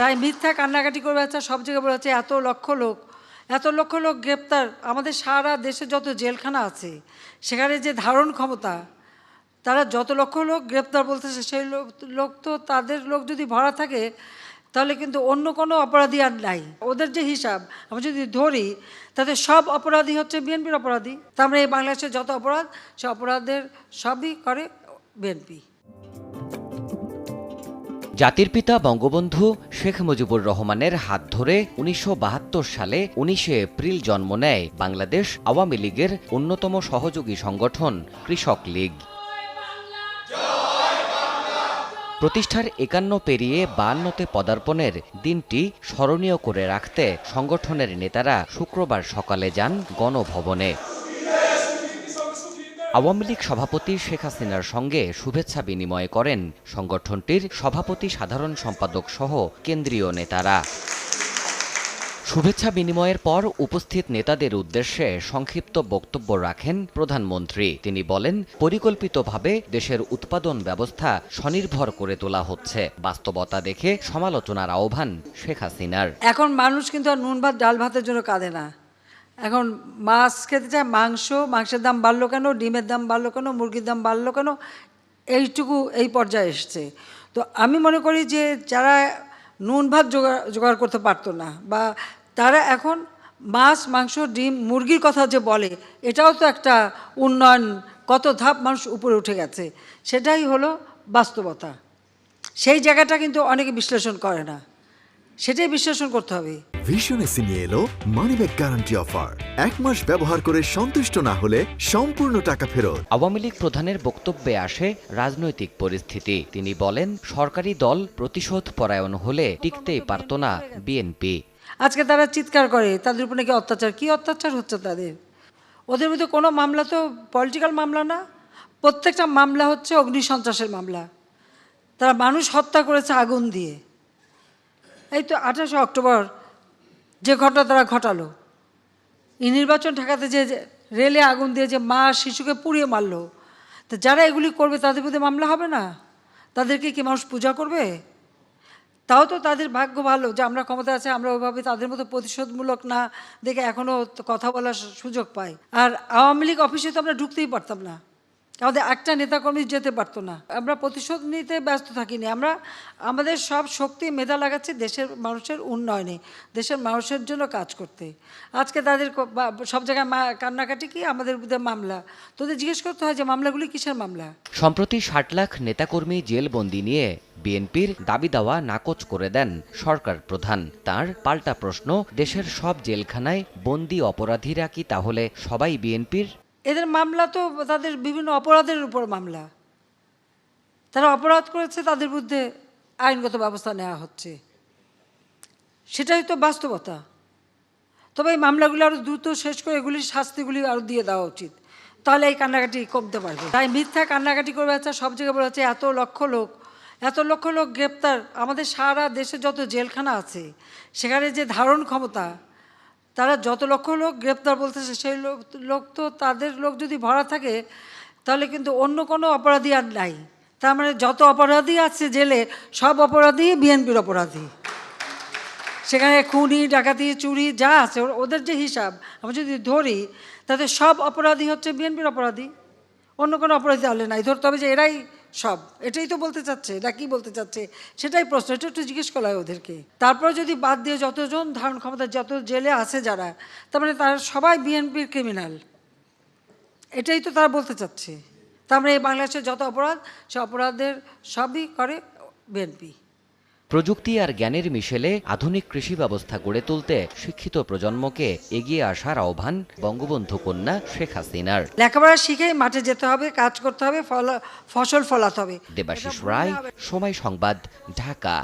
তাই মিথ্যা কান্নাকাটি করে যাচ্ছে সব জায়গায় বলে যাচ্ছে, এত লক্ষ লোক, এত লক্ষ লোক গ্রেপ্তার। আমাদের সারা দেশে যত জেলখানা আছে, সেখানে যে ধারণ ক্ষমতা, তারা যত লক্ষ লোক গ্রেপ্তার বলতেছে, সেই লোক লোক তো তাদের লোক যদি ভরা থাকে, তাহলে কিন্তু অন্য কোনো অপরাধী আর নাই। ওদের যে হিসাব আমি যদি ধরি, তাতে সব অপরাধী হচ্ছে বিএনপির অপরাধী। তার মানে এই বাংলাদেশের যত অপরাধ, সে অপরাধের সবই করে বিএনপি। জাতির পিতা বঙ্গবন্ধু শেখ মুজিবুর রহমানের হাত ধরে উনিশশো বাহাত্তর সালে উনিশে এপ্রিল জন্ম নেয় বাংলাদেশ আওয়ামী লীগের অন্যতম সহযোগী সংগঠন কৃষক লীগ। প্রতিষ্ঠার একান্ন পেরিয়ে বায়ান্নতে পদার্পণের দিনটি স্মরণীয় করে রাখতে সংগঠনের নেতারা শুক্রবার সকালে যান গণভবনে। আওয়ামী লীগ সভাপতি শেখ হাসিনার সঙ্গে শুভেচ্ছা বিনিময় করেন সংগঠনটির সভাপতি সাধারণ সম্পাদক সহ কেন্দ্রীয় নেতারা। শুভেচ্ছা বিনিময়ের পর উপস্থিত নেতাদের উদ্দেশ্যে সংক্ষিপ্ত বক্তব্য রাখেন প্রধানমন্ত্রী। তিনি বলেন, পরিকল্পিতভাবে দেশের উৎপাদন ব্যবস্থা স্বনির্ভর করে তোলা হচ্ছে। বাস্তবতা দেখে সমালোচনার আহ্বান শেখ হাসিনার। এখন মানুষ কিন্তু আর নুন ভাত, ডাল ভাতের জন্য কাঁদে না। এখন মাছ খেতে চায় মাংস, মাংসের দাম বাড়লো কেন, ডিমের দাম বাড়লো কেন, মুরগির দাম বাড়লো কেন, এইটুকু এই পর্যায়ে এসছে। তো আমি মনে করি যে যারা নুন, ভাত জোগাড় জোগাড় করতে পারতো না বা তারা এখন মাছ, মাংস, ডিম, মুরগির কথা যে বলে, এটাও তো একটা উন্নয়ন, কত ধাপ মানুষ উপরে উঠে গেছে, সেটাই হলো বাস্তবতা। সেই জায়গাটা কিন্তু অনেকে বিশ্লেষণ করে না। সেটাই বিশ্লেষণ করতে হবে। ভীষণ এসি নিয়ে এলো মানিব্যাগ গ্যারান্টি অফার এক মাস ব্যবহার করে সন্তুষ্ট না হলে সম্পূর্ণ টাকা ফেরত। আওয়ামী লীগ প্রধানের বক্তব্যে আসে রাজনৈতিক পরিস্থিতি। তিনি বলেন সরকারি দল প্রতিশোধ পরায়ণ হলে টিকতেই পারত না বিএনপি। আজকে তারা চিৎকার করে তাদের উপর নাকি অত্যাচার? কী অত্যাচার হচ্ছে তাদের? ওদের মধ্যে কোনো মামলা তো পলিটিক্যাল মামলা না। প্রত্যেকটা মামলা হচ্ছে অগ্নিসন্ত্রাসের মামলা। তারা মানুষ হত্যা করেছে আগুন দিয়ে। এই তো আঠাশে অক্টোবর যে ঘটনা তারা ঘটালো। এই নির্বাচন ঠেকাতে যে রেলে আগুন দিয়ে যে মা শিশুকে পুড়িয়ে মারলো, তো যারা এগুলি করবে তাদের প্রতি মামলা হবে না? তাদেরকে কি মানুষ পূজা করবে? তাও তো তাদের ভাগ্য ভালো যে আমরা ক্ষমতা আছে, আমরা ওইভাবে তাদের মতো প্রতিশোধমূলক না দেখে এখনও কথা বলার সুযোগ পাই। আর আওয়ামী লীগ অফিসে তো আমরা ঢুকতেই পারতাম না। আমাদের একটা নেতাকর্মী যেতে পারতো না। আমরা প্রতিশোধ নিতে ব্যস্ত থাকিনি। আমরা, আমাদের সব শক্তি মেধা লাগাচ্ছি দেশের মানুষের উন্নয়নে, দেশের মানুষের জন্য কাজ করতে। আজকে তাদের সব জায়গায় কান্নাকাটি কি? আমাদের বিরুদ্ধে মামলা। তোদের জিজ্ঞেস করতে হয় যে মামলাগুলি কিসের মামলা? সম্প্রতি ষাট লাখ নেতাকর্মী জেলবন্দি নিয়ে বিএনপির দাবি দাওয়া নাকচ করে দেন সরকার প্রধান। তার পাল্টা প্রশ্ন, দেশের সব জেলখানায় বন্দি অপরাধীরা কি তাহলে সবাই বিএনপির এদের মামলা তো তাদের বিভিন্ন অপরাধের উপর মামলা। তারা অপরাধ করেছে, তাদের বিরুদ্ধে আইনগত ব্যবস্থা নেওয়া হচ্ছে। সেটাই তো বাস্তবতা। তবে এই মামলাগুলো আরও দ্রুত শেষ করে এগুলির শাস্তিগুলি আরও দিয়ে দেওয়া উচিত। তাহলে এই কান্নাকাটি কমতে পারবে। তাই মিথ্যা কান্নাকাটি করে যাচ্ছে সব জায়গায় বলে যাচ্ছে এত লক্ষ লোক, এত লক্ষ লোক গ্রেপ্তার। আমাদের সারা দেশে যত জেলখানা আছে, সেখানে যে ধারণ ক্ষমতা তারা যত লক্ষ লোক গ্রেপ্তার বলতেছে, সেই লোক লোক তো তাদের লোক যদি ভরা থাকে, তাহলে কিন্তু অন্য কোনো অপরাধী আর নাই। তার মানে যত অপরাধী আছে জেলে, সব অপরাধী বিএনপির অপরাধী। সেখানে খুনি, ডাকাতি, চুরি যা আছে ওদের যে হিসাব আমি যদি ধরি, তাতে সব অপরাধী হচ্ছে বিএনপির অপরাধী। অন্য কোনো অপরাধী তাহলে নাই। ধরতে হবে যে এরাই সব, এটাই তো বলতে চাচ্ছে এটা কি বলতে চাচ্ছে? সেটাই প্রশ্ন, এটা একটু জিজ্ঞেস করা হয় ওদেরকে। তারপরে যদি বাদ দিয়ে যতজন ধারণ ক্ষমতা, যত জেলে আছে যারা, তার মানে তারা সবাই বিএনপির ক্রিমিনাল এটাই তো তারা বলতে চাচ্ছে। তার মানে এই বাংলাদেশের যত অপরাধ, সে অপরাধের সবই করে বিএনপি। প্রযুক্তি আর জ্ঞানের মিশেলে আধুনিক কৃষি ব্যবস্থা গড়ে তুলতে শিক্ষিত প্রজন্মকে এগিয়ে আসার আহ্বান বঙ্গবন্ধু কন্যা শেখ হাসিনার। লেখাপড়া শিখে মাঠে যেতে হবে কাজ করতে হবে ফল ফসল ফলাতে হবে। দেবাশিস রায় সময় সংবাদ ঢাকা।